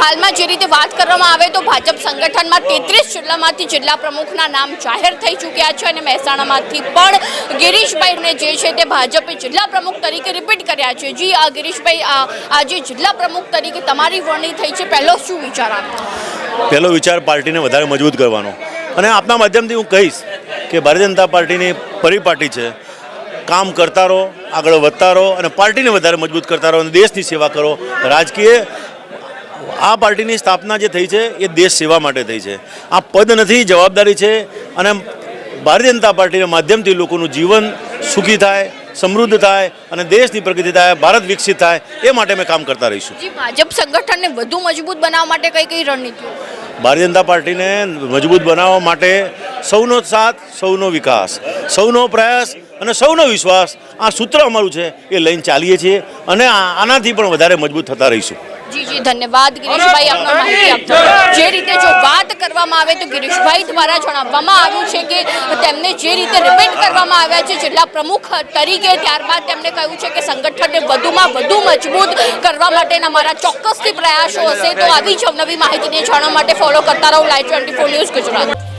હાલમાં જે રીતે વાત કરવામાં આવે તો ભાજપ સંગઠનમાં તેત્રીસ જિલ્લામાંથી જિલ્લા પ્રમુખના નામ જાહેર થઈ ચૂક્યા છે અને મહેસાણામાંથી પણ ગિરીશભાઈને જે છે તે ભાજપે જિલ્લા પ્રમુખ તરીકે રિપીટ કર્યા છે. જી, આ ગિરીશભાઈ આજે જિલ્લા પ્રમુખ તરીકે તમારી વરણી થઈ છે, પહેલો શું વિચાર આપો? પહેલો વિચાર પાર્ટીને વધારે મજબૂત કરવાનો. અને આપના માધ્યમથી હું કહીશ કે ભારતીય જનતા પાર્ટીની પરિપાટી છે, કામ કરતા રહો, આગળ વધતા રહો અને પાર્ટીને વધારે મજબૂત કરતા રહો અને દેશની સેવા કરો. રાજકીય આ પાર્ટીની સ્થાપના જે થઈ છે એ દેશ સેવા માટે થઈ છે. આ પદ નથી જવાબદારી છે અને ભારતીય જનતા પાર્ટીના માધ્યમથી લોકોનું જીવન સુખી થાય સમૃદ્ધ થાય અને દેશની પ્રગતિ થાય ભારત વિકસિત થાય એ માટે અમે કામ કરતા રહીશું. ભાજપ સંગઠનને વધુ મજબૂત બનાવવા માટે કઈ કઈ રણનીતિઓ? ભારતીય જનતા પાર્ટીને મજબૂત બનાવવા માટે સૌનો સાથ સૌનો વિકાસ સૌનો પ્રયાસ અને સૌનો વિશ્વાસ આ સૂત્ર અમારું છે એ લઈને ચાલીએ છીએ અને આનાથી પણ વધારે મજબૂત થતા રહીશું. જી જી ધન્યવાદ ગિરીશભાઈ આપનો માહિતી આપતો જે રીતે જો વાત કરવામાં આવે તો ગિરીશભાઈ દ્વારા જણાવવામાં આવ્યું છે કે તેમને જે રીતે રિપીટ કરવામાં આવ્યા છે જિલ્લા પ્રમુખ તરીકે ત્યારબાદ તેમણે કહ્યું છે કે સંગઠનને વધુમાં વધુ મજબૂત કરવા માટેના મારા ચોક્કસથી પ્રયાસો હશે. તો આવી જ અવનવી માહિતીને જાણવા માટે ફોલો કરતા રહો. Live twenty four news Gujarat.